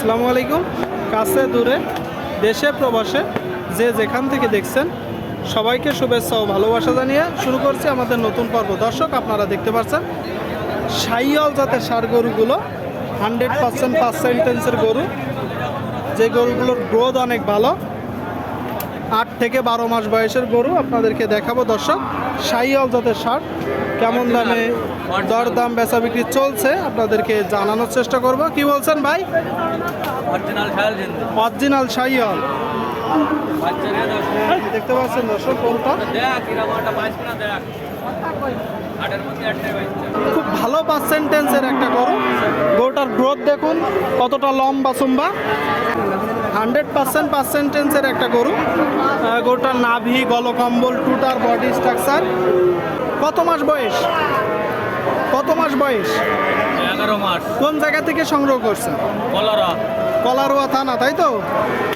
আসসালামু আলাইকুম। কাছে দূরে, দেশে, প্রবাসে, যে যেখান থেকে দেখছেন, সবাইকে শুভেচ্ছা ও ভালোবাসা জানিয়ে শুরু করছি আমাদের নতুন পর্ব। দর্শক, আপনারা দেখতে পাচ্ছেন, সাইয়াল জাতের সার গরুগুলো হান্ড্রেড পার্সেন্ট পার্সেন্টেন্সের গরু। যে গরুগুলোর গ্রোথ অনেক ভালো, আট থেকে বারো মাস বয়সের গরু আপনাদেরকে দেখাবো। দর্শক সাইয়াল জাতের সার কেমন দামে দরদাম বেচা বিক্রি চলছে আপনাদেরকে জানানোর চেষ্টা করব। কি বলছেন ভাই? অরিজিনাল সাইয়াল দশ দেখতে পাচ্ছেন দর্শক বাচ্চা খুব ভালো পার্সেন্টেন্সের একটা গরু। গরুটার গ্রোথ দেখুন কতটা লম্বা সুম্বা। হান্ড্রেড পার্সেন্ট পার্সেন্টেন্সের একটা গরু। গরুটার নাভি গলকম্বল টুটার বডি স্ট্রাকচার কত মাস বয়স? কত মাস বয়স? এগারো মাস। কোন জায়গা থেকে সংগ্রহ করছেন? কলারা কলারোয়া থানা তাই তো?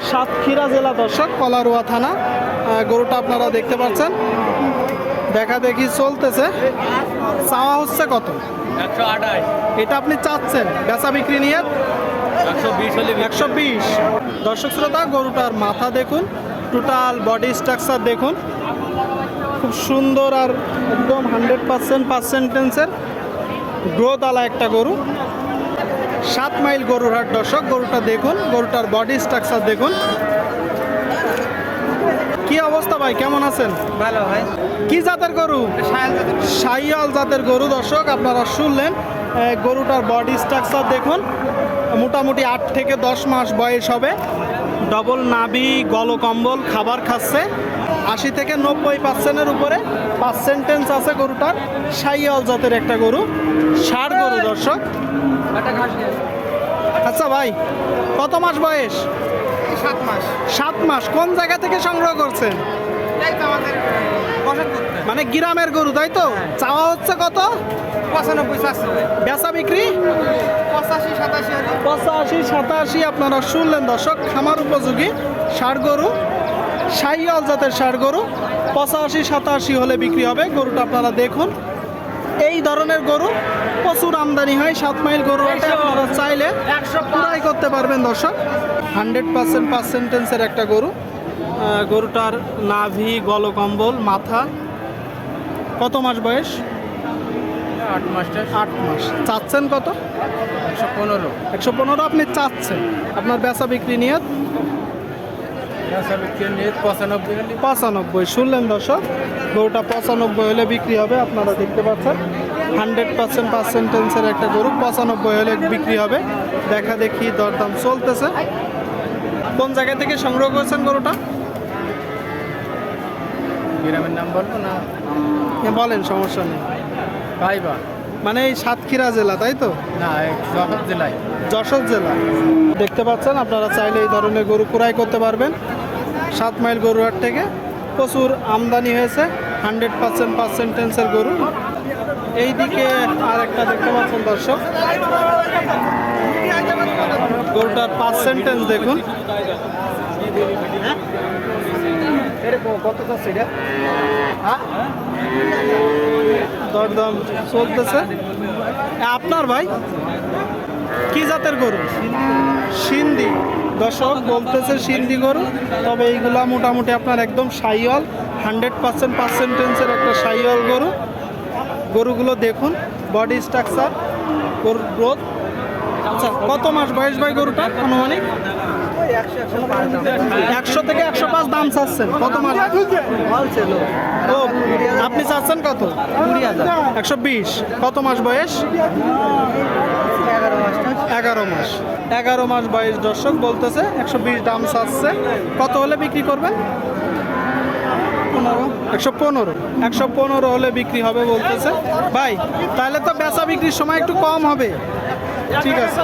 সাতক্ষীরা জেলা দর্শক কলারোয়া থানা। গরুটা আপনারা দেখতে পাচ্ছেন। দেখা দেখি চলতেছে। চাওয়া হচ্ছে কত? একশো আঠাশ। এটা আপনি চাচ্ছেন? বেচা বিক্রি নিয়ে? একশো বিশ দর্শক শ্রোতা গরুটার মাথা দেখুন টোটাল বডি স্ট্রাকচার দেখুন। খুব সুন্দর আর একদম হান্ড্রেড পার্সেন্ট পার্সেন্টেন্সের গ্রোথ আলা একটা গরু। সাত মাইল গরুর হাট দর্শক গরুটা দেখুন গরুটার বডি স্ট্রাকচার দেখুন। কি অবস্থা ভাই? কেমন আছেন? ভালো ভাই। কি জাতের গরু? সাইয়াল জাতের গরু। দর্শক আপনারা শুনলেন গরুটার বডি স্ট্রাকচার দেখুন। মোটামুটি আট থেকে দশ মাস বয়স হবে। ডবল নাবি গলকম্বল খাবার খাচ্ছে। আশি থেকে নব্বই পার্সেন্টের উপরে পার্সেন্টেন্স আছে গরুটার। সাইয়াল জাতের একটা গরু। ষাট গরু দর্শক। আচ্ছা ভাই কত মাস বয়স? সাত মাস। সাত মাস। কোন জায়গা থেকে সংগ্রহ করছেন? মানে গ্রামের গরু তাই তো? চাওয়া হচ্ছে কত? পঁচানব্বই বেচা বিক্রি? পঁচাশি সাতাশি পঁচাশি সাতাশি আপনারা শুনলেন দর্শক খামার উপযোগী ষাড় গরু সাইয়াল জাতের ষাড় গরু পঁচাশি সাতাশি হলে বিক্রি হবে। গরুটা আপনারা দেখুন। এই ধরনের গরু প্রচুর আমদানি হয় সাত মাইল গরু আপনারা চাইলে পুরাই করতে পারবেন দর্শক। হান্ড্রেড পার্সেন্ট পার্সেন্টেন্সের একটা গরু। গরুটার নাভি গলকম্বল মাথা কত মাস বয়স? আট মাসটা আট মাস। চাচ্ছেন কত? একশো পনেরো। একশো পনেরো আপনি চাচ্ছেন। আপনার বেচা বিক্রি নিয়ে পঁচানব্বই শুনলেন দর্শক? গরুটা পঁচানব্বই হলে বিক্রি হবে আপনারা দেখতে পাচ্ছেন। হান্ড্রেড পার্সেন্ট পার্সেন্টেন্সের একটা গরু পঁচানব্বই হলে বিক্রি হবে। দেখা দেখি দরদাম চলতেছে। কোন জায়গা থেকে সংগ্রহ করেছেন গরুটা? গ্রামের নাম বলব না? বলেন সমস্যা নেই। ভাই ভাইবা মানে এই সাতক্ষীরা জেলা তাই তো? না জগৎ জেলায়। যশোর জেলা। দেখতে পাচ্ছেন আপনারা চাইলে এই ধরনের গরু ক্রয় করতে পারবেন। সাত মাইল গরুহাট থেকে প্রচুর আমদানি হয়েছে হান্ড্রেড পার্সেন্ট পার্সেন্টেন্সের গরু। এইদিকে আর একটা দেখতে পাচ্ছেন দর্শক। গরুটার পার্সেন্টেন্স দেখুন। কত চাচ্ছে এটা? দরদাম চলতেছে। আপনার ভাই? কি জাতের গরু? সিন্ধি। দর্শক, বলতেছে সিন্ধি গরু, তবে এইগুলা মোটামুটি আপনার একদম সাইওয়াল, হান্ড্রেড পার্সেন্ট পার্সেন্টেন্সের একটা সাইওয়াল গরু। গরুগুলো দেখুন, বডি স্ট্রাকচার, গরুর গ্রোথ আচ্ছা কত মাস বয়স ভাই গরুটা আনুমানিক? একশো থেকে একশো পাঁচ দাম চাচ্ছেন। কত মাস ও আপনি চাচ্ছেন কত? একশো বিশ। কত মাস বয়স? এগারো মাস। এগারো মাস বয়স দর্শক বলতেছে একশো বিশ দাম চাচ্ছে। কত হলে বিক্রি করবেন? একশো পনেরো। একশো পনেরো হলে বিক্রি হবে বলতেছে। ভাই তাহলে তো বেচা বিক্রির সময় একটু কম হবে। ঠিক আছে।